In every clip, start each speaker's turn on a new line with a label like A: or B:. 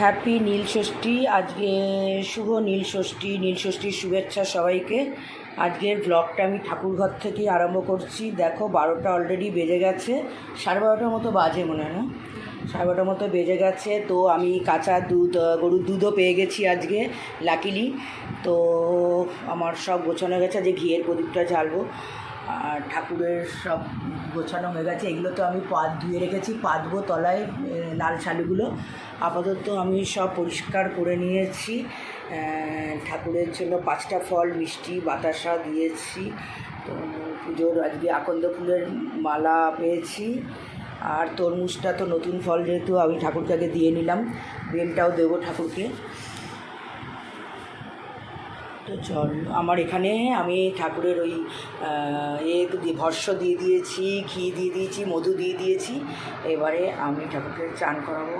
A: Happy নীল ষষ্ঠী আজকে, শুভ নীল ষষ্ঠী নীল ষষ্ঠীর শুভেচ্ছা সবাইকে। আজকের ব্লগটা আমি ঠাকুরঘর থেকেই আরম্ভ করছি। দেখো, বারোটা অলরেডি বেজে গেছে। সাড়ে বারোটার মতো বাজে মনে হয় না? সাড়ে বারোটার মতো বেজে গেছে। তো আমি কাঁচা দুধ গরুর দুধও পেয়ে গেছি আজকে লাকিলি তো আমার সব গোছানো গেছে। যে ঘিয়ের প্রদীপটা জ্বালবো। আর ঠাকুরের সব গোছানো হয়ে গেছে। এগুলো তো আমি পাত ধুয়ে রেখেছি পাতবো তলায় লাল শালুগুলো। আপাতত আমি সব পরিষ্কার করে নিয়েছি। ঠাকুরের জন্য পাঁচটা ফল, মিষ্টি, বাতাসা দিয়েছি। তো পুজোর আজকে আকন্দ ফুলের মালা পেয়েছি। আর তরমুজটা তো নতুন ফল যেহেতু আমি ঠাকুরকে দিয়ে নিলাম, বেলটাও দেবো ঠাকুরকে। আমার এখানে আমি ঠাকুরের ওই এ ভস্য দিয়ে দিয়েছি, ঘি দিয়ে দিয়েছি, মধু দিয়ে দিয়েছি, এবারে আমি ঠাকুরকে চান করাবো।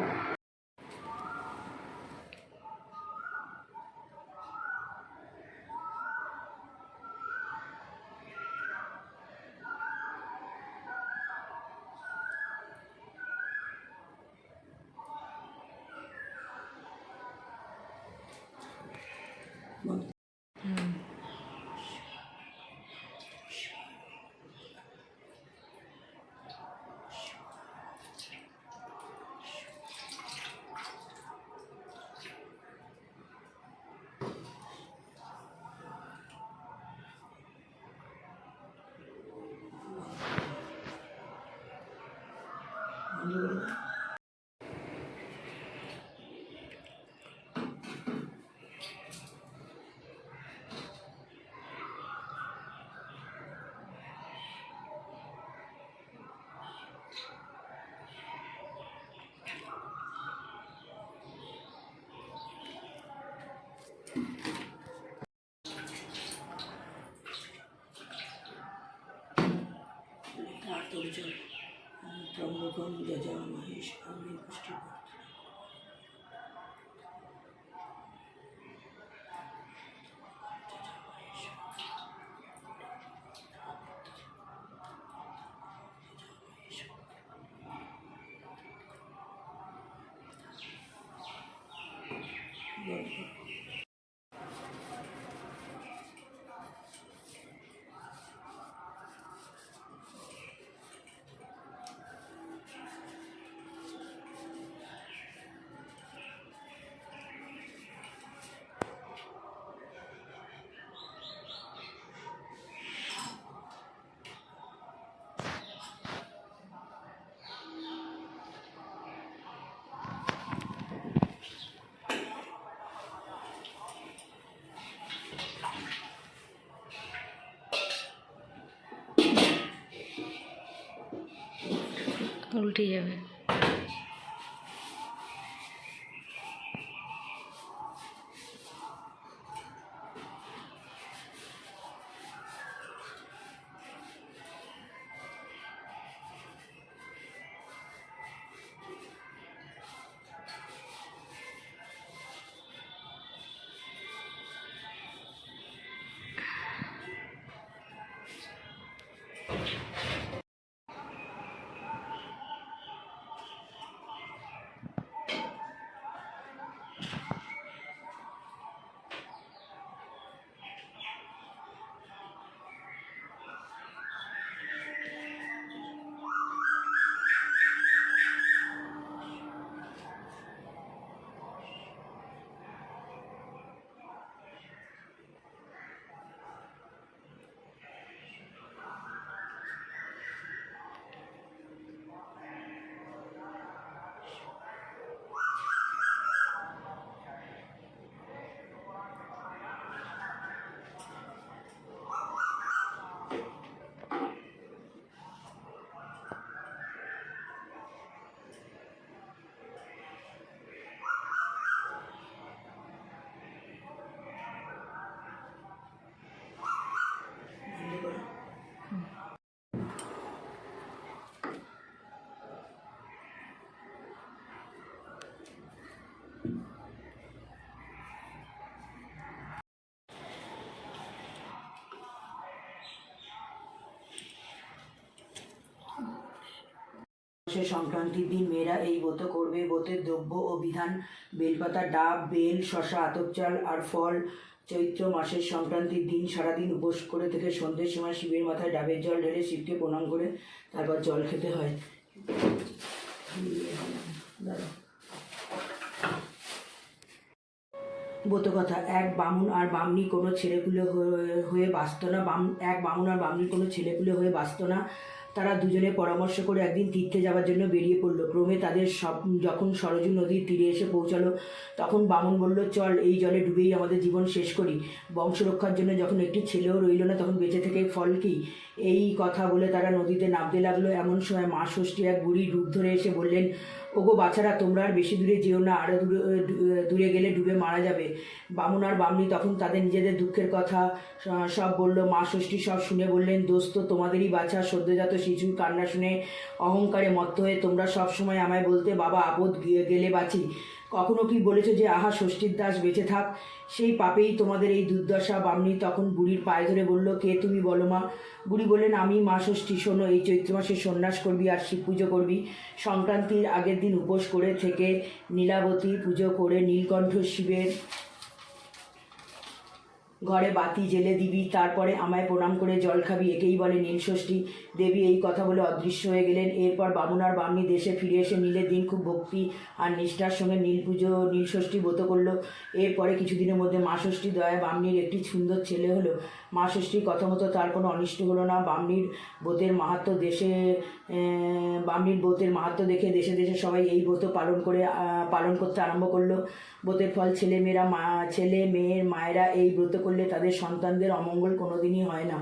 A: আর তোর त्र्यंबकम यजामहे शरण्यं पुष्टिवर्धनम् Thank you.
B: উল্টে যাবে
A: সে সংক্রান্তির দিন মেয়েরা এই ব্রত করবে। ব্রতের দ্রব্য ও বিধান, বেলপাতা, ডাব, বেল শশা আতপচাল আর ফল চৈত্র মাসের সংক্রান্তির দিন সারাদিন উপোস করে থেকে সন্ধ্যের সময় শিবের মাথায় ডাবের জল ঢেলে শিবকে প্রণাম করে তারপর জল খেতে হয়। কথা, এক বামুন আর বামনি কোনো ছেলেপুলে হয়ে বাঁচত না। বাম, এক বামুন আর বামনি কোনো ছেলেপুলে হয়ে বাঁচত না। তারা দুজনে পরামর্শ করে একদিন তীর্থে যাওয়ার জন্য বেরিয়ে পড়ল। ক্রমে তাদের সব, যখন সরজু নদীর তীরে এসে পৌঁছালো, তখন বামন বলল, চল, এই জলে ডুবেই আমাদের জীবন শেষ করি। বংশ রক্ষার জন্য যখন একটি ছেলেও রইল না, তখন বেঁচে থেকে ফল কি? এই কথা বলে তারা নদীতে নামতে লাগল। এমন সময় মা ষষ্ঠী এক বুড়ি ডুব ধরে এসে বললেন ওগো বাচ্চারা, তোমরা আর বেশি দূরে যেও না আরও দূরে দূরে গেলে ডুবে মারা যাবে। বামুন আর বামনি তখন তাদের নিজেদের দুঃখের কথা সব বলল, মা ষষ্ঠী সব শুনে বললেন, দোস্ত, তোমাদেরই বাচ্চা, সদ্যজাত শিশুর কান্না শুনে অহংকারে মত্ত হয়ে তোমরা সব সময় আমায় বলতে, বাবা, আপদ গেলে বাঁচি। কখনো কি বলেছ যে, আহা, ষষ্ঠীর দাস বেঁচে থাক সেই পাপেই তোমাদের এই দুর্দশা। বামনি তখন বুড়ির পায়ে ধরে বলল, কে তুমি বলো মা? বুড়ি বললেন, আমি মা ষষ্ঠী, শোনো, এই চৈত্র মাসে সন্ন্যাস করবি আর শিব পুজো করবি। সংক্রান্তির আগের দিন উপোস করে থেকে নীলাবতী পুজো করে নীলকণ্ঠ শিবের ঘরে বাতি জেলে দিবি, তারপরে আমায় প্রণাম করে জল খাবি, একেই বলে নীলষষ্ঠী দেবী এই কথা বলে অদৃশ্য হয়ে গেলেন। এরপর বামুন আর বামনি দেশে ফিরে এসে নীলের দিন খুব ভক্তি আর নিষ্ঠার সঙ্গে নীল পুজো নীলষষ্ঠী ব্রত করল। এরপরে কিছুদিনের মধ্যে মা ষষ্ঠী দয়া বামনির একটি সুন্দর ছেলে হলো। মা ষষ্ঠীর কথা মতো তার কোনো অনিষ্ট হলো না। বামনির ব্রতের মাহাত্ম দেশে বামনির ব্রতের মাহাত্ম দেখে দেশে দেশে সবাই এই ব্রত পালন করে পালন করতে আরম্ভ করল। ব্রতের ফল ছেলে মেয়েরা, মা, ছেলে মেয়ের মায়েরা এই ব্রত করলে তাদের সন্তানদের অমঙ্গল কোনোদিনই হয় না।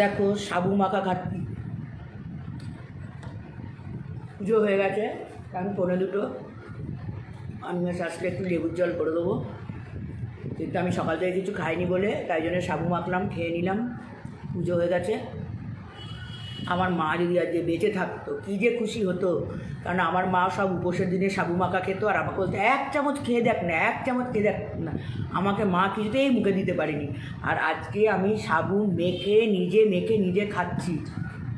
A: দেখো সাবু মাখা খাচ্ছি পুজো হয়ে গেছে, আমি পনেরো দুটো। আমি আজকে একটু লেবুর জল করে দেবো। কিন্তু আমি সকাল থেকে কিছু খাইনি বলে, তাই জন্য সাবু মাখলাম, খেয়ে নিলাম। পুজো হয়ে গেছে। আমার মা যদি আজকে বেঁচে থাকতো, কী যে খুশি হতো। কারণ আমার মা সব উপোসের দিনে সাবু মাখা খেত, আর আমাকে বলতো, এক চামচ খেয়ে দেখ না, এক চামচ খেয়ে দেখ না। আমাকে মা কিছুতেই মুখে দিতে পারেনি। আর আজকে আমি সাবু মেখে, নিজে মেখে, নিজে খাচ্ছি।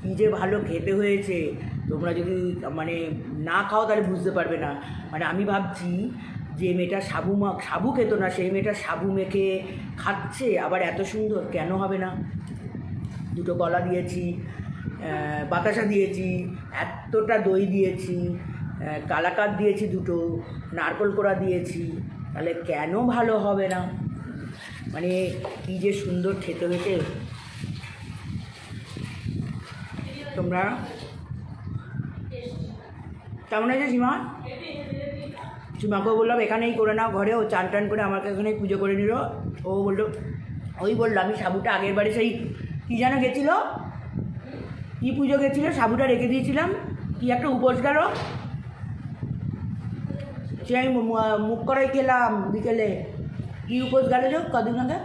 A: কী যে ভালো খেতে হয়েছে। তোমরা যদি মানে না খাও তাহলে বুঝতে পারবে না। মানে আমি ভাবছি, যে মেয়েটা সাবু মা, সাবু খেত না, সেই মেয়েটা সাবু মেখে খাচ্ছে, আবার এত সুন্দর কেন হবে না? দুটো কলা দিয়েছি। বাতাসা দিয়েছি এতটা দই দিয়েছি আহ, কালাকাদ দিয়েছি দুটো নারকল কোড়া দিয়েছি তাহলে কেন ভালো হবে না? মানে কী যে সুন্দর খেতে হয়েছে। তোমরা? কেমন আছে সীমা? সীমাকেও বললাম এখানেই করে নাও ঘরে ও চান টান করে আমাকে এখানেই পুজো করে নিল। ও বলল ওই বলল আমি সাবুটা আগের বারে সেই কী যেন গেছিল? কী পুজো গেছিল সাবুটা রেখে দিয়েছিলাম। কি একটা উপোস গেল। সে আমি মুখ করাই খেলাম বিকেলে। কি উপোস গেল যে কদিন আগে?